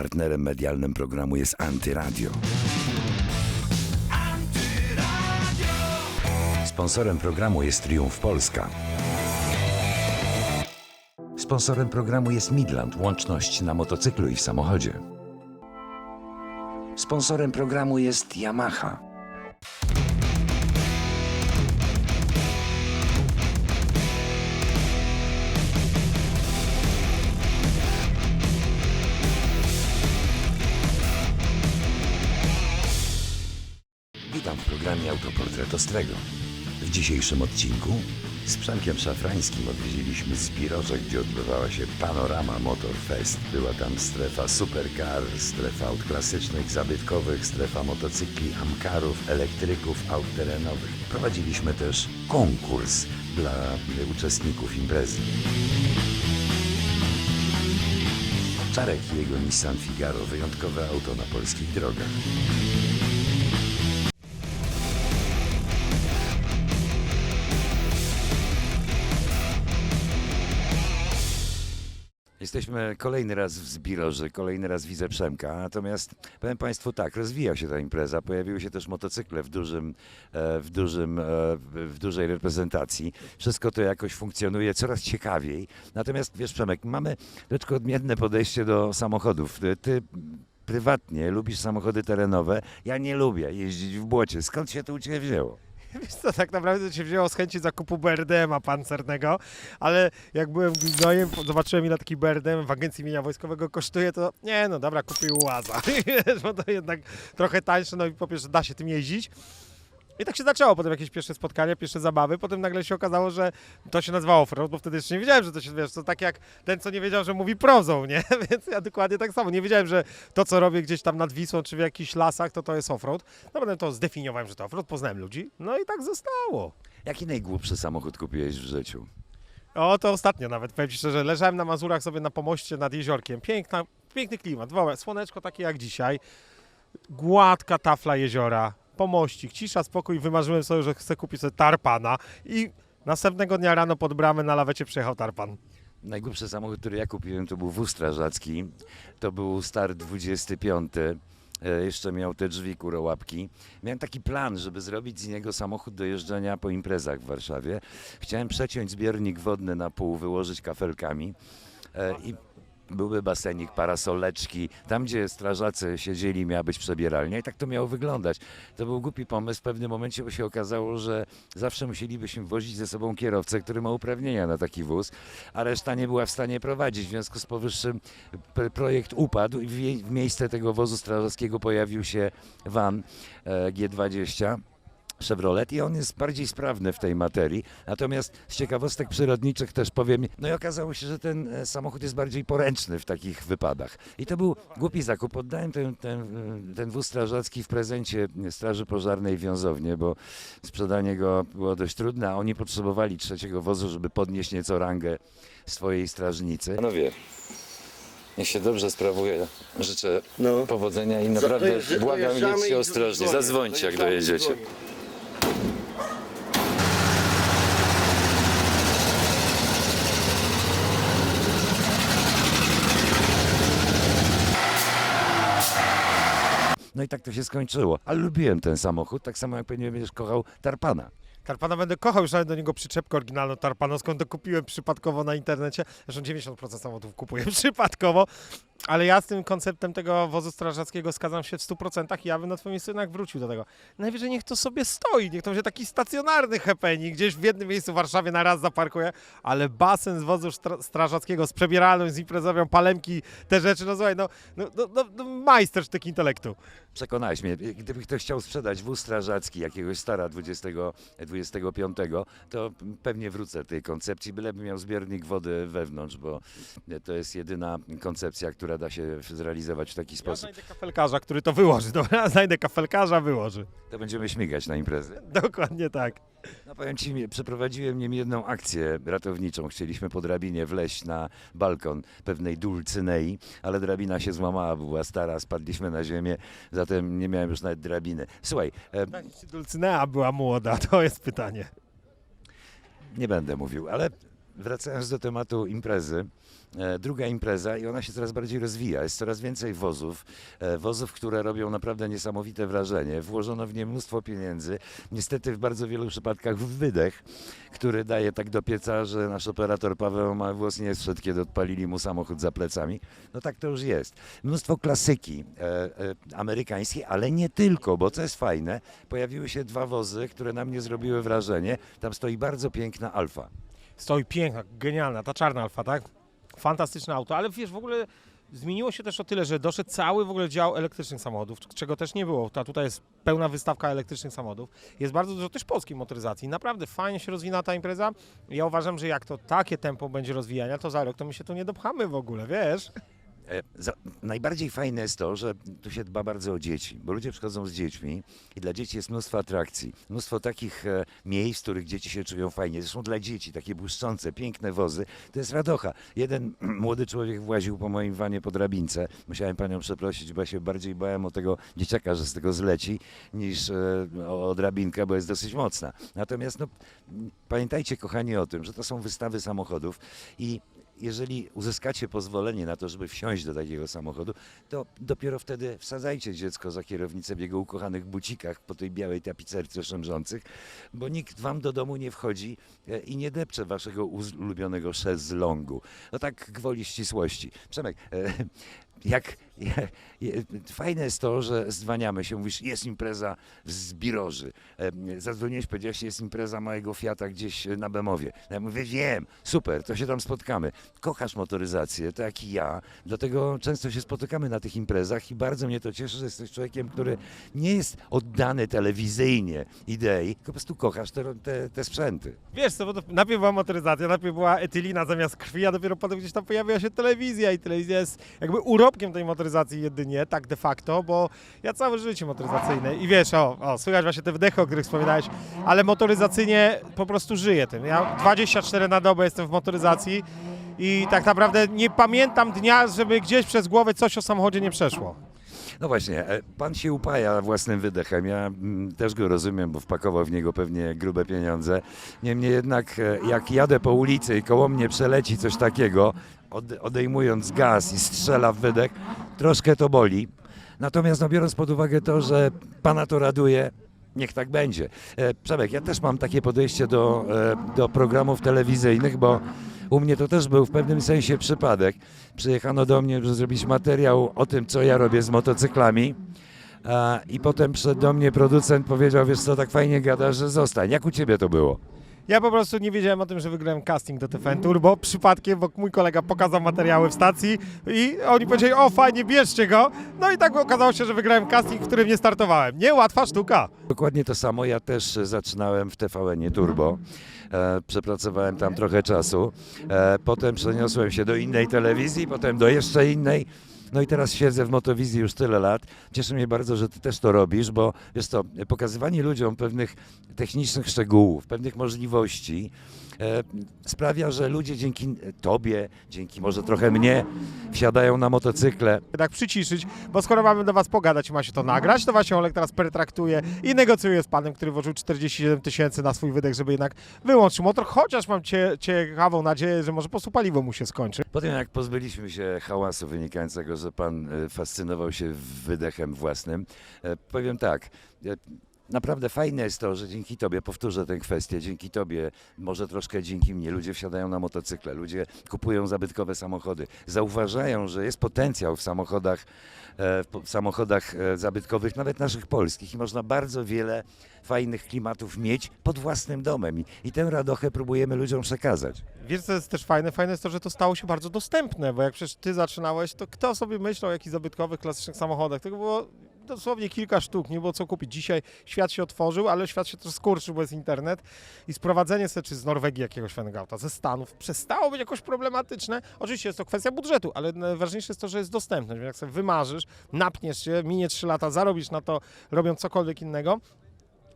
Partnerem medialnym programu jest Antyradio. Sponsorem programu jest Triumf Polska. Sponsorem programu jest Midland, łączność na motocyklu i w samochodzie. Sponsorem programu jest Yamaha. Autoportret Ostrego. W dzisiejszym odcinku z Przemkiem Szafrańskim odwiedziliśmy Zbiroże, gdzie odbywała się Panorama Motor Fest. Była tam strefa supercar, strefa aut klasycznych, zabytkowych, strefa motocykli, amkarów, elektryków, aut terenowych. Prowadziliśmy też konkurs dla uczestników imprezy. Czarek i jego Nissan Figaro, wyjątkowe auto na polskich drogach. Jesteśmy kolejny raz w Zbiroży, kolejny raz widzę Przemka, natomiast powiem Państwu tak, rozwija się ta impreza, pojawiły się też motocykle w, dużym, e, w, dużym, e, w dużej reprezentacji. Wszystko to jakoś funkcjonuje coraz ciekawiej. Natomiast wiesz Przemek, mamy troszkę odmienne podejście do samochodów. Ty prywatnie lubisz samochody terenowe, ja nie lubię jeździć w błocie. Skąd się to u Ciebie wzięło? Wiesz co, tak naprawdę się wzięło z chęci zakupu BRDM-a pancernego, ale jak byłem gnojem, zobaczyłem ile taki BRDM w agencji mienia wojskowego kosztuje, to nie no dobra, kupię UAZa, Wiesz, bo to jednak trochę tańsze, no i po pierwsze da się tym jeździć. I tak się zaczęło, potem jakieś pierwsze spotkania, pierwsze zabawy, potem nagle się okazało, że to się nazywało offroad, bo wtedy jeszcze nie wiedziałem, że to się, wiesz, to tak jak ten, co nie wiedział, że mówi prozą, nie? Więc ja dokładnie tak samo, nie wiedziałem, że to, co robię gdzieś tam nad Wisłą, czy w jakichś lasach, to to jest offroad. No potem to zdefiniowałem, że to offroad, poznałem ludzi, no i tak zostało. Jaki najgłupszy samochód kupiłeś w życiu? O, to ostatnio nawet, powiem Ci szczerze, leżałem na Mazurach sobie na pomoście nad jeziorkiem. Piękna, piękny klimat, słoneczko takie jak dzisiaj, gładka tafla jeziora, pomościk, cisza, spokój. Wymarzyłem sobie, że chcę kupić sobie tarpana i następnego dnia rano pod bramę na lawecie przyjechał tarpan. Najgłupszy samochód, który ja kupiłem, to był wóz strażacki. To był Star 25. E, Jeszcze miał te drzwi kurołapki. Miałem taki plan, żeby zrobić z niego samochód do jeżdżenia po imprezach w Warszawie. Chciałem przeciąć zbiornik wodny na pół, wyłożyć kafelkami e, i byłby basenik, parasoleczki. Tam, gdzie strażacy siedzieli, miała być przebieralnia i tak to miało wyglądać. To był głupi pomysł w pewnym momencie, bo się okazało, że zawsze musielibyśmy wozić ze sobą kierowcę, który ma uprawnienia na taki wóz, a reszta nie była w stanie prowadzić. W związku z powyższym projekt upadł i w miejsce tego wozu strażackiego pojawił się van e, G20. Chevrolet i on jest bardziej sprawny w tej materii. Natomiast z ciekawostek przyrodniczych też powiem, no i okazało się, że ten e, samochód jest bardziej poręczny w takich wypadach. I to był głupi zakup. Oddałem ten, ten, e, ten wóz strażacki w prezencie Straży Pożarnej w Wiązownie, bo sprzedanie go było dość trudne, a oni potrzebowali trzeciego wozu, żeby podnieść nieco rangę swojej strażnicy. Panowie, niech się dobrze sprawuje. Życzę No. powodzenia i naprawdę dojeżdżamy błagam, i jedźcie dzwonię. ostrożnie. Zadzwońcie, jak Dojeżdżamy i dojedziecie. dzwonię. No i tak to się skończyło. Ale lubiłem ten samochód, tak samo jak pewnie będziesz kochał Tarpana. Tarpana będę kochał, już nawet do niego przyczepkę oryginalną tarpanowską, to kupiłem przypadkowo na internecie. Zresztą 90% samochodów kupuję przypadkowo. Ale ja z tym konceptem tego wozu strażackiego skazam się w 100% i ja bym na twoim synach wrócił do tego. Najwyżej niech to sobie stoi, niech to będzie taki stacjonarny happening, gdzieś w jednym miejscu w Warszawie na raz zaparkuje, ale basen z wozu stra- strażackiego z przebieralną, z imprezową, palemki, te rzeczy, no słuchaj, no, no, no, no, no intelektu. Przekonałeś mnie, gdyby ktoś chciał sprzedać wóz strażacki jakiegoś stara 20, 25, to pewnie wrócę tej koncepcji, byleby miał zbiornik wody wewnątrz, bo to jest jedyna koncepcja, która da się zrealizować w taki Ja sposób. znajdę kafelkarza, który to wyłoży, dobra? Znajdę kafelkarza, wyłoży. To będziemy śmigać na imprezy. Dokładnie tak. No powiem Ci, przeprowadziłem nim jedną akcję ratowniczą. Chcieliśmy po drabinie wleźć na balkon pewnej Dulcynei, ale drabina się złamała, była stara, spadliśmy na ziemię, zatem nie miałem już nawet drabiny. Słuchaj, e, Tak, czy Dulcynea była młoda, to jest pytanie. nie będę mówił, ale wracając do tematu imprezy, druga impreza i ona się coraz bardziej rozwija. Jest coraz więcej wozów, e, wozów, które robią naprawdę niesamowite wrażenie. Włożono w nie mnóstwo pieniędzy. Niestety w bardzo wielu przypadkach w wydech, który daje tak do pieca, że nasz operator Paweł ma włos nie zszedł, kiedy odpalili mu samochód za plecami. No tak to już jest. Mnóstwo klasyki e, e, amerykańskiej, ale nie tylko, bo co jest fajne, pojawiły się dwa wozy, które na mnie zrobiły wrażenie. Tam stoi bardzo piękna Alfa. Stoi piękna, genialna, ta czarna alfa, tak? Fantastyczne auto, ale wiesz, w ogóle zmieniło się też o tyle, że doszedł cały w ogóle dział elektrycznych samochodów, czego też nie było. Ta tutaj jest pełna wystawka elektrycznych samochodów. Jest bardzo dużo też polskiej motoryzacji. Naprawdę fajnie się rozwina ta impreza. Ja uważam, że jak to takie tempo będzie rozwijania, to za rok to my się tu nie dopchamy w ogóle, wiesz? E, Za, najbardziej fajne jest to, że tu się dba bardzo o dzieci, bo ludzie przychodzą z dziećmi i dla dzieci jest mnóstwo atrakcji, mnóstwo takich e, miejsc, w których dzieci się czują fajnie. Zresztą dla dzieci takie błyszczące, piękne wozy, to jest radocha. Jeden młody człowiek właził po moim wanie po drabince. Musiałem panią przeprosić, bo ja się bardziej bałem o tego dzieciaka, że z tego zleci, niż e, o, o drabinkę, bo jest dosyć mocna. Natomiast no, pamiętajcie, kochani, o tym, że to są wystawy samochodów i jeżeli uzyskacie pozwolenie na to, żeby wsiąść do takiego samochodu, to dopiero wtedy wsadzajcie dziecko za kierownicę w jego ukochanych bucikach po tej białej tapicerce szemrzących, bo nikt wam do domu nie wchodzi e, i nie depcze waszego ulubionego szezlongu. No tak gwoli ścisłości. Przemek, e, jak, fajne jest to, że zdwaniamy się, mówisz, jest impreza w Zbiroży. Zadzwoniłeś, powiedziałeś, jest impreza małego Fiata gdzieś na Bemowie. Ja mówię, wiem, super, to się tam spotkamy. Kochasz motoryzację, tak jak i ja, dlatego często się spotykamy na tych imprezach i bardzo mnie to cieszy, że jesteś człowiekiem, który nie jest oddany telewizyjnie idei, tylko po prostu kochasz te, te, te sprzęty. Wiesz co, bo najpierw była motoryzacja, najpierw była etylina zamiast krwi, a dopiero potem gdzieś tam pojawiła się telewizja i telewizja jest jakby urobkiem tej motoryzacji jedynie, tak de facto, bo ja całe życie motoryzacyjne i wiesz, o, o słychać właśnie te wdechy, o których wspominałeś, ale motoryzacyjnie po prostu żyję tym. Ja 24 na dobę jestem w motoryzacji i tak naprawdę nie pamiętam dnia, żeby gdzieś przez głowę coś o samochodzie nie przeszło. No właśnie, e, pan się upaja własnym wydechem. Ja mm, też go rozumiem, bo wpakował w niego pewnie grube pieniądze. Niemniej jednak, e, jak jadę po ulicy i koło mnie przeleci coś takiego, ode- odejmując gaz i strzela w wydech, troszkę to boli. Natomiast no, biorąc pod uwagę to, że pana to raduje, niech tak będzie. E, Przemek, ja też mam takie podejście do, do programów telewizyjnych, bo u mnie to też był w pewnym sensie przypadek. Przyjechano do mnie, żeby zrobić materiał o tym, co ja robię z motocyklami. A, I potem przyszedł do mnie producent, powiedział, wiesz co, tak fajnie gadasz, że zostań. Jak u ciebie to było? Ja po prostu nie wiedziałem o tym, że wygrałem casting do TFN Tour, bo przypadkiem, bo mój kolega pokazał materiały w stacji i oni powiedzieli, o fajnie, bierzcie go. No i tak okazało się, że wygrałem casting, w którym nie startowałem. Niełatwa sztuka. Dokładnie to samo. Ja też zaczynałem w TVN Turbo. E, przepracowałem tam trochę czasu. E, potem przeniosłem się do innej telewizji, potem do jeszcze innej. No i teraz siedzę w Motowizji już tyle lat. Cieszy mnie bardzo, że ty też to robisz, bo wiesz to, pokazywanie ludziom pewnych technicznych szczegółów, pewnych możliwości sprawia, że ludzie dzięki tobie, dzięki może trochę mnie, wsiadają na motocykle, Tak przyciszyć, bo skoro mamy do was pogadać i ma się to nagrać, to właśnie Olek teraz pertraktuje i negocjuje z panem, który włożył 47 tysięcy na swój wydech, żeby jednak wyłączył motor, chociaż mam cie, ciekawą nadzieję, że może po prostu paliwo mu się skończy. Po tym jak pozbyliśmy się hałasu wynikającego, że pan e, fascynował się wydechem własnym, e, powiem tak. Naprawdę fajne jest to, że dzięki Tobie, powtórzę tę kwestię, dzięki Tobie, może troszkę dzięki mnie, ludzie wsiadają na motocykle, ludzie kupują zabytkowe samochody, zauważają, że jest potencjał w samochodach, e, w samochodach e, zabytkowych, nawet naszych polskich i można bardzo wiele fajnych klimatów mieć pod własnym domem i, i tę radochę próbujemy ludziom przekazać. Wiesz, co jest też fajne? Fajne jest to, że to stało się bardzo dostępne, bo jak przecież ty zaczynałeś, to kto sobie myślał o jakichś zabytkowych, klasycznych samochodach? Było dosłownie kilka sztuk, nie było co kupić. Dzisiaj świat się otworzył, ale świat się też skurczył, bo jest internet i sprowadzenie sobie czy z Norwegii jakiegoś fajnego auta, ze Stanów, przestało być jakoś problematyczne. Oczywiście jest to kwestia budżetu, ale najważniejsze jest to, że jest dostępność. Jak sobie wymarzysz, napniesz się, minie 3 lata, zarobisz na to, robiąc cokolwiek innego,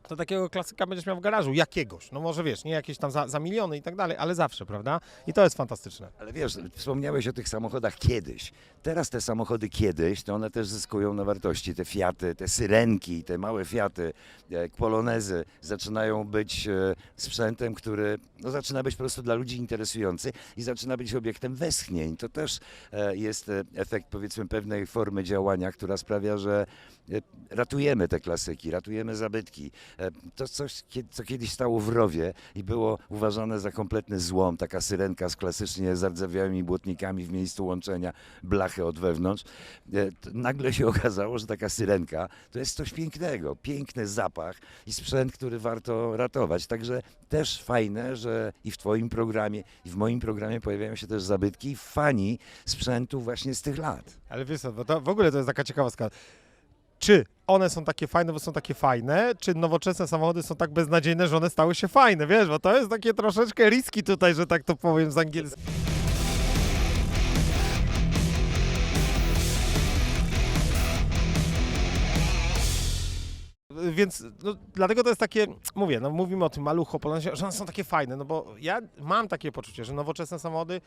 to takiego klasyka będziesz miał w garażu, jakiegoś. No może wiesz, nie jakieś tam za, za miliony i tak dalej, ale zawsze, prawda? I to jest fantastyczne. Ale wiesz, wspomniałeś o tych samochodach kiedyś. Teraz te samochody kiedyś, to one też zyskują na wartości. Te Fiaty, te Syrenki, te małe Fiaty, jak Polonezy zaczynają być e, sprzętem, który no, zaczyna być po prostu dla ludzi interesujący i zaczyna być obiektem westchnień. To też e, jest e, efekt powiedzmy pewnej formy działania, która sprawia, że e, ratujemy te klasyki, ratujemy zabytki. E, To coś, co kiedyś stało w rowie i było uważane za kompletny złom, taka syrenka z klasycznie zardzewiałymi błotnikami w miejscu łączenia blachy od wewnątrz. E, Nagle się okazało, że taka syrenka to jest coś pięknego, piękny zapach i sprzęt, który warto ratować. Także też fajne, że i w Twoim programie, i w moim programie pojawiają się też zabytki fani sprzętu właśnie z tych lat. Ale wiesz co, bo to w ogóle to jest taka ciekawostka. Czy one są takie fajne, bo są takie fajne, czy nowoczesne samochody są tak beznadziejne, że one stały się fajne, wiesz, bo to jest takie troszeczkę riski tutaj, że tak to powiem z angielskiego. Więc no, dlatego to jest takie, mówię, no mówimy o tym maluchu, że one są takie fajne, no bo ja mam takie poczucie, że nowoczesne samochody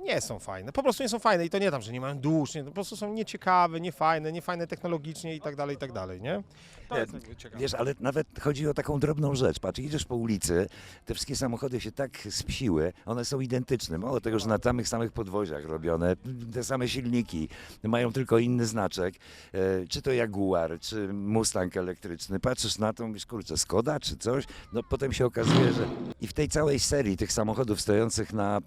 nie są fajne. Po prostu nie są fajne i to nie tam, że nie mają dusz, nie, po prostu są nieciekawe, niefajne, niefajne technologicznie i tak dalej, i tak dalej, nie? To jest ciekawe. Wiesz, ale nawet chodzi o taką drobną rzecz. Patrz, idziesz po ulicy, te wszystkie samochody się tak spsiły, one są identyczne. Mało tego, że na samych samych podwoziach robione, te same silniki, mają tylko inny znaczek. E, czy to Jaguar, czy Mustang elektryczny. Patrzysz na to, mówisz, kurczę, Skoda, czy coś? No potem się okazuje, że i w tej całej serii tych samochodów stojących na, e,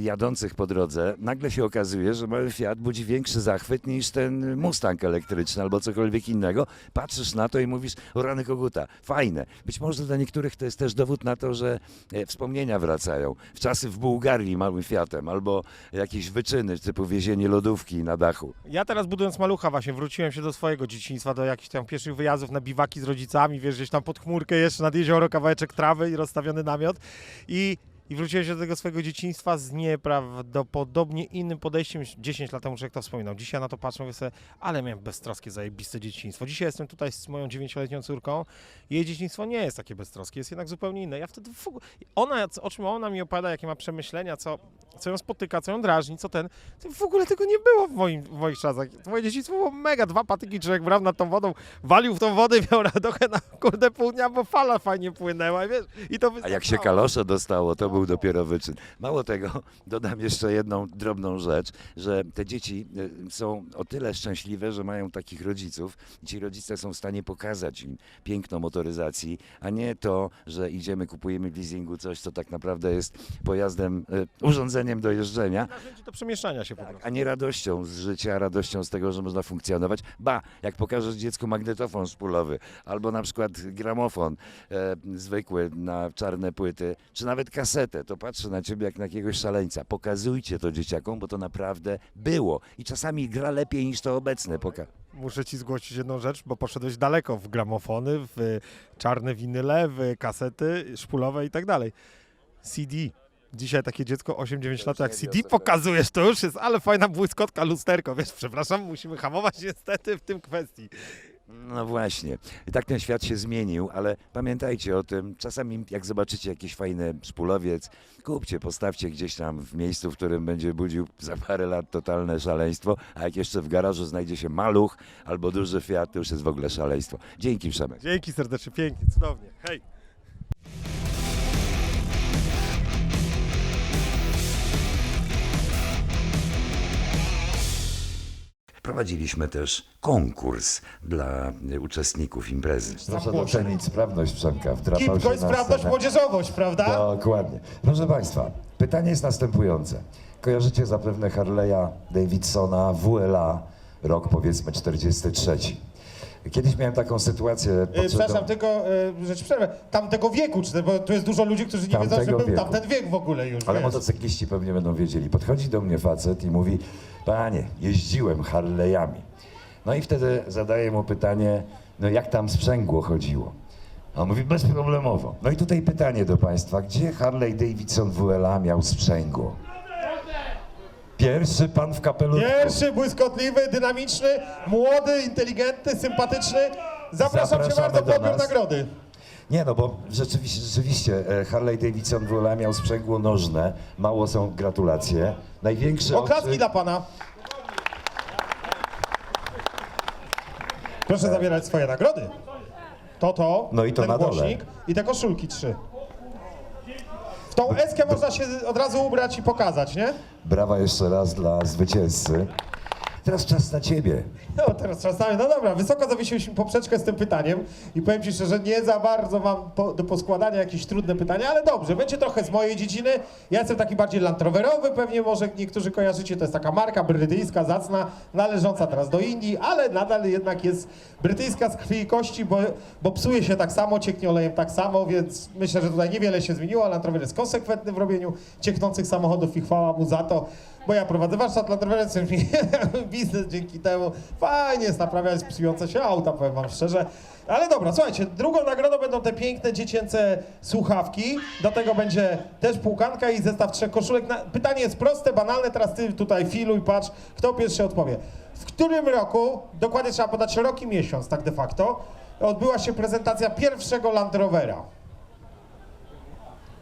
jadących po drodze, nagle się okazuje, że mały Fiat budzi większy zachwyt niż ten Mustang elektryczny albo cokolwiek innego. Patrzysz na to i mówisz, o rany koguta, fajne. Być może dla niektórych to jest też dowód na to, że e, wspomnienia wracają. W czasy w Bułgarii małym Fiatem albo jakieś wyczyny typu wiezienie lodówki na dachu. Ja teraz budując malucha właśnie wróciłem się do swojego dzieciństwa, do jakichś tam pierwszych wyjazdów na biwaki z rodzicami, wiesz, gdzieś tam pod chmurkę jeszcze nad jezioro, kawałeczek trawy i rozstawiony namiot i, i wróciłem się do tego swojego dzieciństwa z nieprawdopodobnie innym podejściem niż 10 lat temu, jak to wspominał. Dzisiaj na to patrzę, mówię sobie, ale miałem beztroskie, zajebiste dzieciństwo. Dzisiaj jestem tutaj z moją 9-letnią córką jej dzieciństwo nie jest takie beztroskie, jest jednak zupełnie inne. Ja wtedy w ogóle, ona, o czym ona mi opowiada, jakie ma przemyślenia, co, co ją spotyka, co ją drażni, co ten, to w ogóle tego nie było w, moim, w moich czasach. Moje dzieciństwo było mega, dwa patyki, człowiek brał nad tą wodą, walił w tą wodę i miał radochę na kurde pół dnia, bo fala fajnie płynęła, wiesz, i to A jak się kalosze dostało, to był dopiero wyczyn. Mało tego, dodam jeszcze jedną drobną rzecz, że te dzieci e, są o tyle szczęśliwe, że mają takich rodziców i ci rodzice są w stanie pokazać im piękno motoryzacji, a nie to, że idziemy, kupujemy w leasingu coś, co tak naprawdę jest pojazdem, e, urządzeniem do jeżdżenia, do przemieszczania się po prostu. a nie radością z życia, radością z tego, że można funkcjonować. Ba, jak pokażesz dziecku magnetofon szpulowy, albo na przykład gramofon e, zwykły na czarne płyty, czy nawet kasetę, to patrzy na ciebie jak na jakiegoś szaleńca. Pokazujcie to dzieciakom, bo to naprawdę było. I czasami gra lepiej niż to obecne. Poka- Muszę ci zgłosić jedną rzecz, bo poszedłeś daleko w gramofony, w czarne winyle, w kasety szpulowe i tak dalej. CD. Dzisiaj takie dziecko 8-9 lat jak CD pokazujesz, to już jest, ale fajna błyskotka, lusterko, wiesz, przepraszam, musimy hamować niestety w tym kwestii. No właśnie. I tak ten świat się zmienił, ale pamiętajcie o tym. Czasami jak zobaczycie jakiś fajny szpulowiec, kupcie, postawcie gdzieś tam w miejscu, w którym będzie budził za parę lat totalne szaleństwo, a jak jeszcze w garażu znajdzie się maluch albo duży Fiat, to już jest w ogóle szaleństwo. Dzięki Przemek. Dzięki serdecznie, pięknie, cudownie, hej. Prowadziliśmy też konkurs dla uczestników imprezy. Proszę docenić sprawność Przemka. Wdrapał się na sprawność, scenę. młodzieżowość, prawda? Dokładnie. Proszę Państwa, pytanie jest następujące. Kojarzycie zapewne Harley'a Davidsona WLA, rok powiedzmy 43. Kiedyś miałem taką sytuację. Podszedłem- Przepraszam, tylko yy, rzecz przerwę. Tamtego wieku, czy, bo tu jest dużo ludzi, którzy nie wiedzą, że Tamtego był wieku. tamten wiek w ogóle już. Ale wiesz. motocykliści pewnie będą wiedzieli. Podchodzi do mnie facet i mówi, panie, jeździłem Harley'ami. No i wtedy zadaję mu pytanie, no jak tam sprzęgło chodziło? A on mówi, bezproblemowo. No i tutaj pytanie do państwa, gdzie Harley Davidson WLA miał sprzęgło? Pierwszy pan w kapeluszu. Pierwszy, błyskotliwy, dynamiczny, młody, inteligentny, sympatyczny. Zapraszam cię Zapraszamy bardzo, do nas. nagrody. Nie no, bo rzeczywiście, rzeczywiście e, Harley Davidson WLA miał sprzęgło nożne, mało są gratulacje. Największy Oklaski dla pana. Proszę zabierać swoje nagrody. To to, No i to ten na dole. głośnik i te koszulki trzy. W tą eskę można się od razu ubrać i pokazać, nie? Brawa jeszcze raz dla zwycięzcy. Teraz czas na ciebie. No teraz czasami, no dobra, wysoko zawiesiliśmy poprzeczkę z tym pytaniem i powiem Ci szczerze, nie za bardzo mam po, do poskładania jakieś trudne pytania, ale dobrze, będzie trochę z mojej dziedziny. Ja jestem taki bardziej Land Roverowy, pewnie może niektórzy kojarzycie, to jest taka marka brytyjska, zacna, należąca teraz do Indii, ale nadal jednak jest brytyjska z krwi i kości, bo, bo psuje się tak samo, cieknie olejem tak samo, więc myślę, że tutaj niewiele się zmieniło. Land Rover jest konsekwentny w robieniu cieknących samochodów i chwała mu za to. Bo ja prowadzę warsztat Land Rover, biznes dzięki temu fajnie jest naprawiać psujące się auta, powiem wam szczerze. Ale dobra, słuchajcie, drugą nagrodą będą te piękne dziecięce słuchawki. Do tego będzie też półkanka i zestaw trzech koszulek. Na- Pytanie jest proste, banalne, teraz ty tutaj filuj, patrz, kto pierwszy odpowie. W którym roku, dokładnie trzeba podać rok i miesiąc, tak de facto, odbyła się prezentacja pierwszego Land Rovera?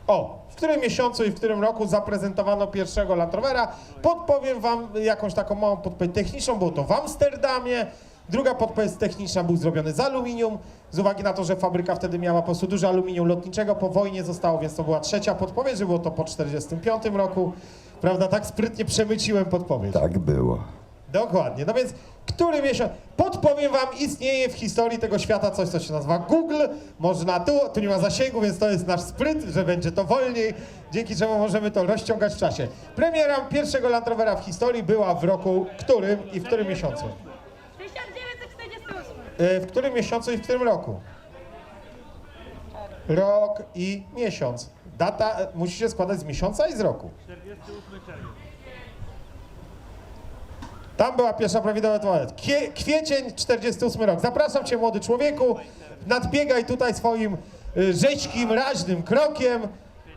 O, w którym miesiącu i w którym roku zaprezentowano pierwszego Land Rovera? Podpowiem wam jakąś taką małą podpowiedź techniczną, było to w Amsterdamie. Druga podpowiedź techniczna był zrobiony z aluminium, z uwagi na to, że fabryka wtedy miała po prostu dużo aluminium lotniczego, po wojnie zostało, więc to była trzecia podpowiedź, że było to po 45 roku. Prawda, tak sprytnie przemyciłem podpowiedź. Tak było. Dokładnie. No więc, który miesiąc? Podpowiem wam, istnieje w historii tego świata coś, co się nazywa Google. Można tu, tu nie ma zasięgu, więc to jest nasz spryt, że będzie to wolniej, dzięki czemu możemy to rozciągać w czasie. Premiera pierwszego Land Rovera w historii była w roku którym i w którym miesiącu? 1948. E, W którym miesiącu i w którym roku? Rok i miesiąc. Data e, musi się składać z miesiąca i z roku. Tam była pierwsza prawidłowa odpowiedź. Kwiecień 48 rok. Zapraszam cię młody człowieku. Nadbiegaj tutaj swoim y, rzeźkim, raźnym krokiem.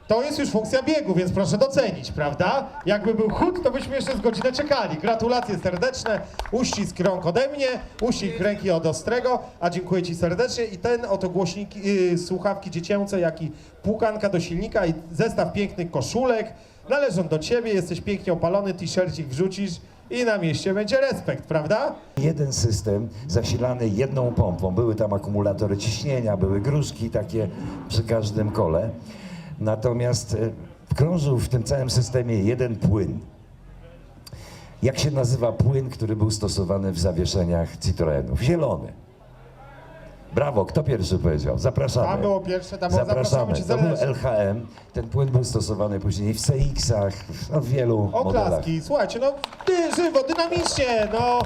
To jest już funkcja biegu, więc proszę docenić, prawda? Jakby był chód, to byśmy jeszcze z godzinę czekali. Gratulacje serdeczne, uścisk rąk ode mnie, uścisk ręki od Ostrego, a dziękuję Ci serdecznie. I ten oto głośnik, yy, słuchawki dziecięce, jak i płukanka do silnika i zestaw pięknych koszulek należą do Ciebie, jesteś pięknie opalony, t-shircik wrzucisz i na mieście będzie respekt, prawda? Jeden system zasilany jedną pompą. Były tam akumulatory ciśnienia, były gruszki takie przy każdym kole. Natomiast e, krążył w tym całym systemie jeden płyn. Jak się nazywa płyn, który był stosowany w zawieszeniach Citroenów? Zielony. Brawo, kto pierwszy powiedział? Zapraszamy. Tam było pierwsze, tam było zapraszamy Cię To był serdecznie. LHM. Ten płyn był stosowany później w CX-ach, w wielu modelach. Oklaski, słuchajcie, no ty, żywo, dynamicznie, no.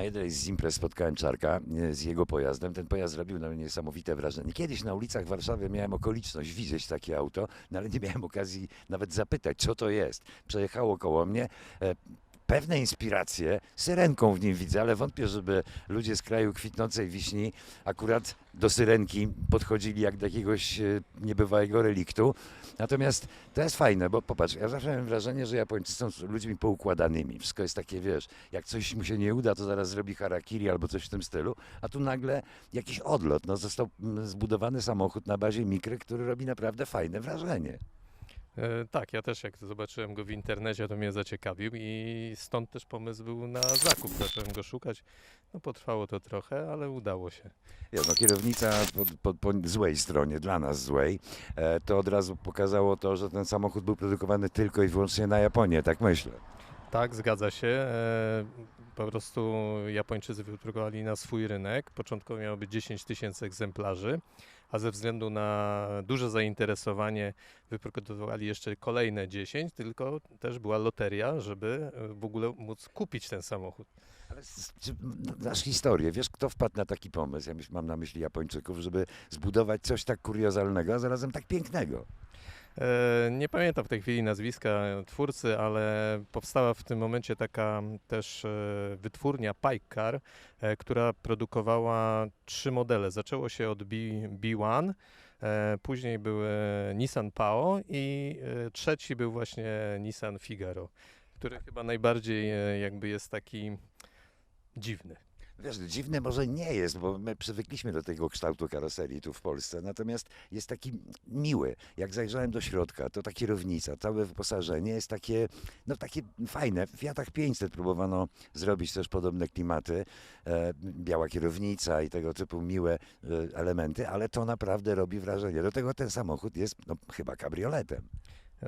Na jednej z imprez spotkałem Czarka z jego pojazdem. Ten pojazd zrobił na mnie niesamowite wrażenie. Kiedyś na ulicach Warszawy miałem okoliczność widzieć takie auto, no ale nie miałem okazji nawet zapytać, co to jest. Przejechało koło mnie. E, Pewne inspiracje, syrenką w nim widzę, ale wątpię, żeby ludzie z kraju kwitnącej wiśni akurat do syrenki podchodzili jak do jakiegoś e, niebywałego reliktu. Natomiast to jest fajne, bo popatrz, ja zawsze miałem wrażenie, że Japończycy są ludźmi poukładanymi. Wszystko jest takie, wiesz, jak coś mu się nie uda, to zaraz zrobi harakiri albo coś w tym stylu, a tu nagle jakiś odlot. No, został mm, zbudowany samochód na bazie mikry, który robi naprawdę fajne wrażenie. E, Tak, ja też jak zobaczyłem go w internecie, to mnie zaciekawił i stąd też pomysł był na zakup. Zacząłem go szukać. No potrwało to trochę, ale udało się. Wiesz, no, kierownica po, po, po złej stronie, dla nas złej, e, to od razu pokazało to, że ten samochód był produkowany tylko i wyłącznie na Japonię, tak myślę. Tak, zgadza się. E, Po prostu Japończycy wyprodukowali na swój rynek. Początkowo miało być 10 tysięcy egzemplarzy, a ze względu na duże zainteresowanie wyprodukowali jeszcze kolejne 10, tylko też była loteria, żeby w ogóle móc kupić ten samochód. Ale znasz historię, wiesz kto wpadł na taki pomysł, ja myśl, mam na myśli Japończyków, żeby zbudować coś tak kuriozalnego, a zarazem tak pięknego. E, Nie pamiętam w tej chwili nazwiska twórcy, ale powstała w tym momencie taka też e, wytwórnia Pike e, która produkowała trzy modele. Zaczęło się od B, B1, e, później był e, Nissan Pao i trzeci był właśnie Nissan Figaro. który chyba najbardziej jakby jest taki dziwny. Wiesz, dziwny może nie jest, bo my przywykliśmy do tego kształtu karoserii tu w Polsce, natomiast jest taki miły. Jak zajrzałem do środka, to ta kierownica, całe wyposażenie jest takie, no takie fajne. W Fiatach 500 próbowano zrobić też podobne klimaty, e, biała kierownica i tego typu miłe e, elementy, ale to naprawdę robi wrażenie. Do tego ten samochód jest no, chyba kabrioletem.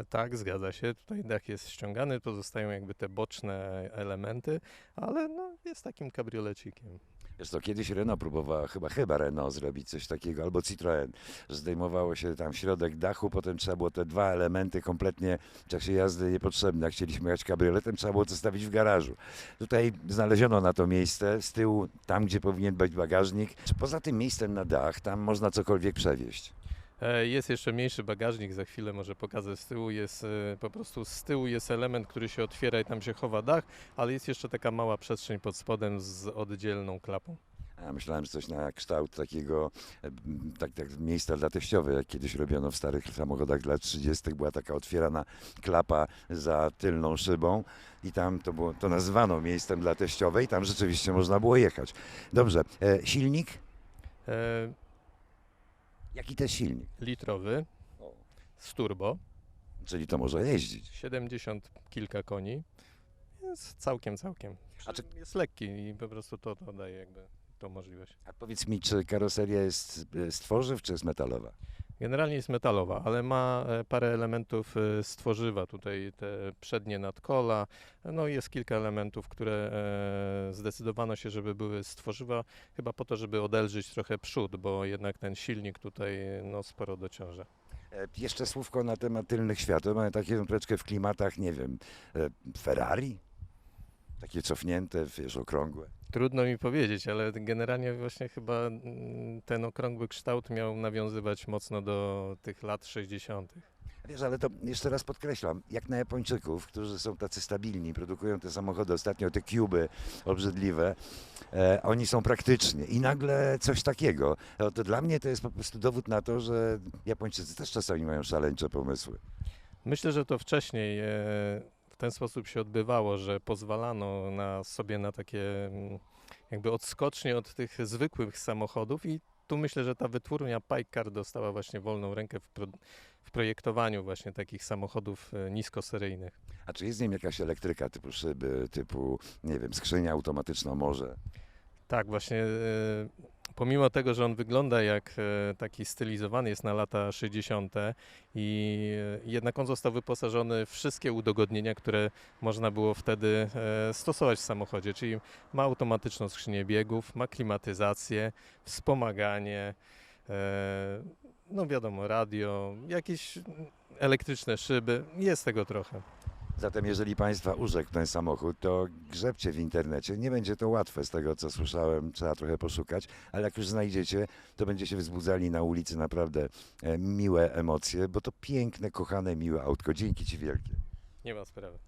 Tak, zgadza się. Tutaj dach jest ściągany, pozostają jakby te boczne elementy, ale no, jest takim kabriolecikiem. Wiesz to kiedyś Renault próbowała, chyba chyba Renault zrobić coś takiego, albo Citroën, zdejmowało się tam środek dachu, potem trzeba było te dwa elementy kompletnie w czasie jazdy niepotrzebne. Jak chcieliśmy jechać kabrioletem, trzeba było to stawić w garażu. Tutaj znaleziono na to miejsce, z tyłu, tam gdzie powinien być bagażnik. Poza tym miejscem na dach, tam można cokolwiek przewieźć. E, Jest jeszcze mniejszy bagażnik, za chwilę może pokażę z tyłu. Jest e, po prostu z tyłu jest element, który się otwiera i tam się chowa dach, ale jest jeszcze taka mała przestrzeń pod spodem z oddzielną klapą. Ja myślałem, że coś na kształt takiego e, tak, tak, miejsca dla teściowej, jak kiedyś robiono w starych samochodach lat 30. Była taka otwierana klapa za tylną szybą i tam to, było, to nazwano miejscem dla teściowej. Tam rzeczywiście można było jechać. Dobrze, e, silnik? E, Jaki też silnik? Litrowy z turbo, Czyli to może jeździć. 70 kilka koni. Jest całkiem, całkiem. A czy- Jest lekki i po prostu to, to daje jakby tą możliwość. A powiedz mi, czy karoseria jest e, z tworzyw, czy jest metalowa? Generalnie jest metalowa, ale ma e, parę elementów e, z tworzywa. Tutaj te przednie nadkola. No i jest kilka elementów, które e, zdecydowano się, żeby były z tworzywa, chyba po to, żeby odelżyć trochę przód, bo jednak ten silnik tutaj no, sporo dociąża. E, Jeszcze słówko na temat tylnych świateł. Mamy takie troszeczkę w klimatach, nie wiem, e, Ferrari? Takie cofnięte, wiesz, okrągłe. Trudno mi powiedzieć, ale generalnie właśnie chyba mm, ten okrągły kształt miał nawiązywać mocno do tych lat 60. Wiesz, ale to jeszcze raz podkreślam, jak na Japończyków, którzy są tacy stabilni, produkują te samochody, ostatnio te Cuby obrzydliwe, e, oni są praktyczni i nagle coś takiego. No, to dla mnie to jest po prostu dowód na to, że Japończycy też czasami mają szaleńcze pomysły. Myślę, że to wcześniej e, ten sposób się odbywało, że pozwalano na sobie na takie mm, jakby odskocznie od tych zwykłych samochodów i tu myślę, że ta wytwórnia Pike dostała właśnie wolną rękę w, pro, w projektowaniu właśnie takich samochodów e, niskoseryjnych. A czy jest z nim jakaś elektryka typu szyby, typu, nie wiem, skrzynia automatyczna może? Tak, właśnie e, pomimo tego, że on wygląda jak e, taki stylizowany jest na lata 60. i e, jednak on został wyposażony w wszystkie udogodnienia, które można było wtedy e, stosować w samochodzie, czyli ma automatyczną skrzynię biegów, ma klimatyzację, wspomaganie, no wiadomo, radio, jakieś elektryczne szyby, jest tego trochę. Zatem jeżeli Państwa urzekł ten samochód, to grzebcie w internecie. Nie będzie to łatwe z tego, co słyszałem, trzeba trochę poszukać, ale jak już znajdziecie, to będziecie wzbudzali na ulicy naprawdę e, miłe emocje, bo to piękne, kochane, miłe autko. Dzięki Ci wielkie. Nie ma sprawy.